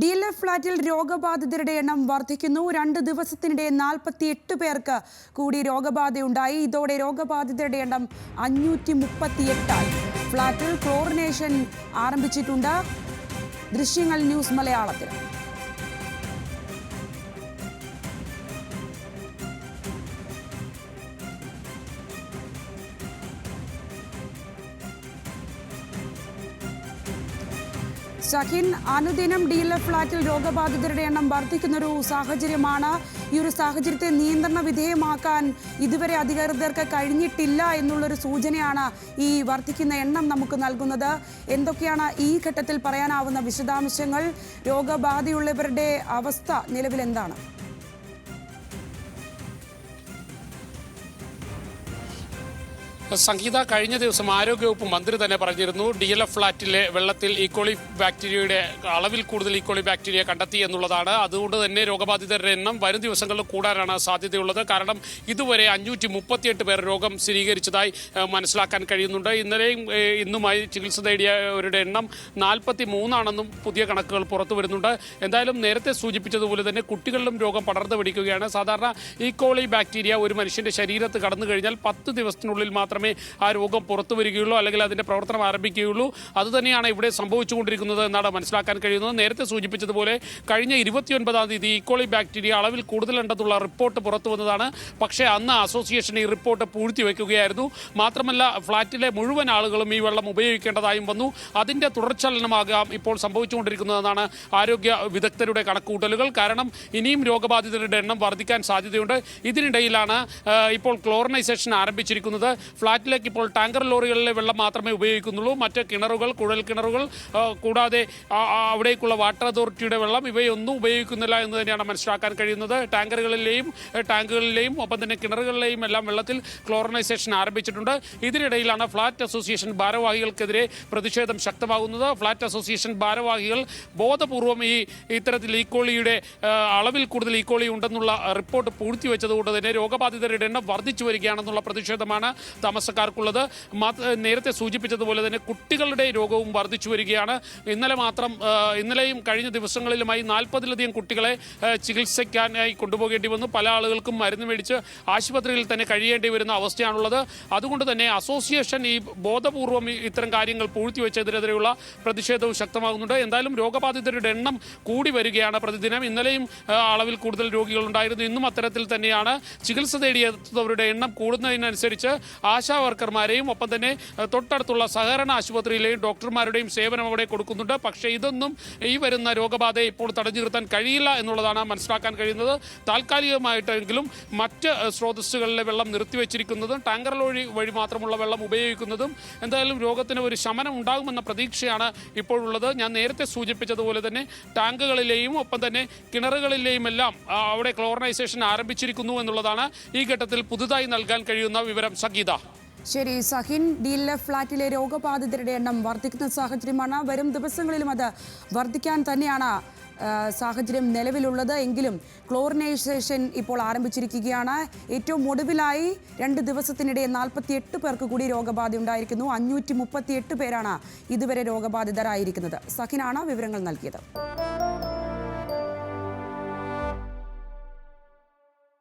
D L F ഫ്ളാറ്റിൽ രോഗബാധിതരുടെ എണ്ണം വർദ്ധിക്കുന്നു. രണ്ട് ദിവസത്തിനിടെ നാൽപ്പത്തി എട്ട് പേർക്ക് കൂടി രോഗബാധയുണ്ടായി. ഇതോടെ രോഗബാധിതരുടെ എണ്ണം അഞ്ഞൂറ്റി മുപ്പത്തിയെട്ടായി ഫ്ളാറ്റിൽ ക്ലോറിനേഷൻ ആരംഭിച്ചിട്ടുണ്ട്. ദൃശ്യങ്ങൾ ന്യൂസ് മലയാളത്തിൽ. ഷഹിൻ അനുദിനം ഡി എൽ എഫ് ഫ്ളാറ്റിൽ രോഗബാധിതരുടെ എണ്ണം വർദ്ധിക്കുന്നൊരു സാഹചര്യമാണ്. ഈ ഒരു സാഹചര്യത്തെ നിയന്ത്രണ വിധേയമാക്കാൻ ഇതുവരെ അധികൃതർക്ക് കഴിഞ്ഞിട്ടില്ല എന്നുള്ളൊരു സൂചനയാണ് ഈ വർദ്ധിക്കുന്ന എണ്ണം നമുക്ക് നൽകുന്നത്. എന്തൊക്കെയാണ് ഈ ഘട്ടത്തിൽ പറയാനാവുന്ന വിശദാംശങ്ങൾ? രോഗബാധയുള്ളവരുടെ അവസ്ഥ നിലവിൽ സംഗീത കഴിഞ്ഞ ദിവസം ആരോഗ്യവകുപ്പ് മന്ത്രി തന്നെ പറഞ്ഞിരുന്നു ഡി എൽ എഫ് ഫ്ലാറ്റിലെ വെള്ളത്തിൽ ഈക്കോളി ബാക്ടീരിയയുടെ അളവിൽ കൂടുതൽ ഈക്കോളി ബാക്ടീരിയ കണ്ടെത്തി എന്നുള്ളതാണ്. അതുകൊണ്ട് തന്നെ രോഗബാധിതരുടെ എണ്ണം വരും ദിവസങ്ങളിൽ കൂടാനാണ് സാധ്യതയുള്ളത്. കാരണം ഇതുവരെ അഞ്ഞൂറ്റി മുപ്പത്തിയെട്ട് പേർ രോഗം സ്ഥിരീകരിച്ചതായി മനസ്സിലാക്കാൻ കഴിയുന്നുണ്ട്. ഇന്നലെയും ഇന്നുമായി ചികിത്സ തേടിയവരുടെ എണ്ണം നാൽപ്പത്തി മൂന്നാണെന്നും പുതിയ കണക്കുകൾ പുറത്തു വരുന്നുണ്ട്. എന്തായാലും നേരത്തെ സൂചിപ്പിച്ചതുപോലെ തന്നെ കുട്ടികളിലും രോഗം പടർന്നു പിടിക്കുകയാണ്. സാധാരണ ഈക്കോളി ബാക്ടീരിയ ഒരു മനുഷ്യന്റെ ശരീരത്ത് കടന്നു കഴിഞ്ഞാൽ പത്ത് ദിവസത്തിനുള്ളിൽ മാത്രമേ ആ രോഗം പുറത്തു വരികയുള്ളൂ അല്ലെങ്കിൽ അതിന്റെ പ്രവർത്തനം ആരംഭിക്കുകയുള്ളൂ. അതുതന്നെയാണ് ഇവിടെ സംഭവിച്ചുകൊണ്ടിരിക്കുന്നത് എന്നാണ് മനസ്സിലാക്കാൻ കഴിയുന്നത്. നേരത്തെ സൂചിപ്പിച്ചതുപോലെ കഴിഞ്ഞ ഇരുപത്തിയൊൻപതാം തീയതി ഇക്കോളി ബാക്ടീരിയ അളവിൽ കൂടുതലുണ്ടെന്നുള്ള റിപ്പോർട്ട് പുറത്തു വന്നതാണ്. പക്ഷേ അന്ന് അസോസിയേഷൻ ഈ റിപ്പോർട്ട് പൂഴ്ത്തിവെക്കുകയായിരുന്നു. മാത്രമല്ല ഫ്ളാറ്റിലെ മുഴുവൻ ആളുകളും ഈ വെള്ളം ഉപയോഗിക്കേണ്ടതായും വന്നു. അതിന്റെ തുടർച്ചലനമാകാം ഇപ്പോൾ സംഭവിച്ചുകൊണ്ടിരിക്കുന്നതെന്നാണ് ആരോഗ്യ വിദഗ്ധരുടെ കണക്കുകൂട്ടലുകൾ. കാരണം ഇനിയും രോഗബാധിതരുടെ എണ്ണം വർദ്ധിക്കാൻ സാധ്യതയുണ്ട്. ഇതിനിടയിലാണ് ഇപ്പോൾ ക്ലോറിനൈസേഷൻ ആരംഭിച്ചിരിക്കുന്നത്. ഫ്ളാറ്റിലേക്ക് ഇപ്പോൾ ടാങ്കർ ലോറികളിലെ വെള്ളം മാത്രമേ ഉപയോഗിക്കുന്നുള്ളൂ. മറ്റ് കിണറുകൾ കുഴൽ കിണറുകൾ കൂടാതെ അവിടേക്കുള്ള വാട്ടർ അതോറിറ്റിയുടെ വെള്ളം ഇവയൊന്നും ഉപയോഗിക്കുന്നില്ല എന്ന് തന്നെയാണ് മനസ്സിലാക്കാൻ കഴിയുന്നത്. ടാങ്കറുകളിലെയും ടാങ്കുകളിലെയും ഒപ്പം തന്നെ കിണറുകളിലെയും എല്ലാം വെള്ളത്തിൽ ക്ലോറിനൈസേഷൻ ആരംഭിച്ചിട്ടുണ്ട്. ഇതിനിടയിലാണ് ഫ്ളാറ്റ് അസോസിയേഷൻ ഭാരവാഹികൾക്കെതിരെ പ്രതിഷേധം ശക്തമാകുന്നത്. ഫ്ളാറ്റ് അസോസിയേഷൻ ഭാരവാഹികൾ ബോധപൂർവം ഈ ഇത്തരത്തിൽ ഈക്കോളിയുടെ അളവിൽ കൂടുതൽ ഈക്കോളി ഉണ്ടെന്നുള്ള റിപ്പോർട്ട് പൂഴ്ത്തിവെച്ചതുകൊണ്ട് തന്നെ രോഗബാധിതരുടെ എണ്ണം വർദ്ധിച്ചു വരികയാണെന്നുള്ള പ്രതിഷേധമാണ് താമസക്കാർക്കുള്ളത് നേരത്തെ സൂചിപ്പിച്ചതുപോലെ തന്നെ കുട്ടികളുടെ രോഗവും വർദ്ധിച്ചു വരികയാണ്. ഇന്നലെ മാത്രം ഇന്നലെയും കഴിഞ്ഞ ദിവസങ്ങളിലുമായി നാൽപ്പതിലധികം കുട്ടികളെ ചികിത്സയ്ക്കാനായി കൊണ്ടുപോകേണ്ടി വന്നു. പല ആളുകൾക്കും മരുന്ന് മേടിച്ച് ആശുപത്രിയിൽ തന്നെ കഴിയേണ്ടി വരുന്ന അവസ്ഥയാണുള്ളത്. അതുകൊണ്ട് തന്നെ അസോസിയേഷൻ ഈ ബോധപൂർവം ഇത്തരം കാര്യങ്ങൾ പൂഴ്ത്തിവെച്ചതിനെതിരെയുള്ള പ്രതിഷേധവും ശക്തമാകുന്നുണ്ട്. എന്തായാലും രോഗബാധിതരുടെ എണ്ണം കൂടി വരികയാണ് പ്രതിദിനം. ഇന്നലെയും അളവിൽ കൂടുതൽ രോഗികളുണ്ടായിരുന്നു. ഇന്നും അത്തരത്തിൽ തന്നെയാണ് ചികിത്സ തേടിയെത്തുന്നവരുടെ എണ്ണം കൂടുന്നതിനനുസരിച്ച് ആശാ വർക്കർമാരെയും ഒപ്പം തന്നെ തൊട്ടടുത്തുള്ള സഹകരണ ആശുപത്രിയിലെയും ഡോക്ടർമാരുടെയും സേവനം അവിടെ കൊടുക്കുന്നുണ്ട്. പക്ഷേ ഇതൊന്നും ഈ വരുന്ന രോഗബാധയെ ഇപ്പോൾ തടഞ്ഞു നിർത്താൻ കഴിയില്ല എന്നുള്ളതാണ് മനസ്സിലാക്കാൻ കഴിയുന്നത്. താൽക്കാലികമായിട്ടെങ്കിലും മറ്റ് സ്രോതസ്സുകളിലെ വെള്ളം നിർത്തിവെച്ചിരിക്കുന്നതും ടാങ്കർ വഴി വഴി മാത്രമുള്ള വെള്ളം ഉപയോഗിക്കുന്നതും എന്തായാലും രോഗത്തിന് ഒരു ശമനം ഉണ്ടാകുമെന്ന പ്രതീക്ഷയാണ് ഇപ്പോഴുള്ളത്. ഞാൻ നേരത്തെ സൂചിപ്പിച്ചതുപോലെ തന്നെ ടാങ്കുകളിലെയും ഒപ്പം തന്നെ കിണറുകളിലെയും എല്ലാം അവിടെ ക്ലോറിനൈസേഷൻ ആരംഭിച്ചിരിക്കുന്നു എന്നുള്ളതാണ് ഈ ഘട്ടത്തിൽ പുതുതായി നൽകാൻ കഴിയുന്ന വിവരം. സംഗീത. ശരി സഹിൻ ഡി എൽ ഫ്ളാറ്റിലെ രോഗബാധിതരുടെ എണ്ണം വർദ്ധിക്കുന്ന സാഹചര്യമാണ്. വരും ദിവസങ്ങളിലും അത് വർദ്ധിക്കാൻ തന്നെയാണ് സാഹചര്യം നിലവിലുള്ളത്. എങ്കിലും ക്ലോറിനൈസേഷൻ ഇപ്പോൾ ആരംഭിച്ചിരിക്കുകയാണ്. ഏറ്റവും ഒടുവിലായി രണ്ട് ദിവസത്തിനിടെ നാൽപ്പത്തി എട്ട് പേർക്ക് കൂടി രോഗബാധ ഉണ്ടായിരിക്കുന്നു. അഞ്ഞൂറ്റി മുപ്പത്തി എട്ട് പേരാണ് ഇതുവരെ രോഗബാധിതരായിരിക്കുന്നത്. സഹിനാണ് വിവരങ്ങൾ നൽകിയത്.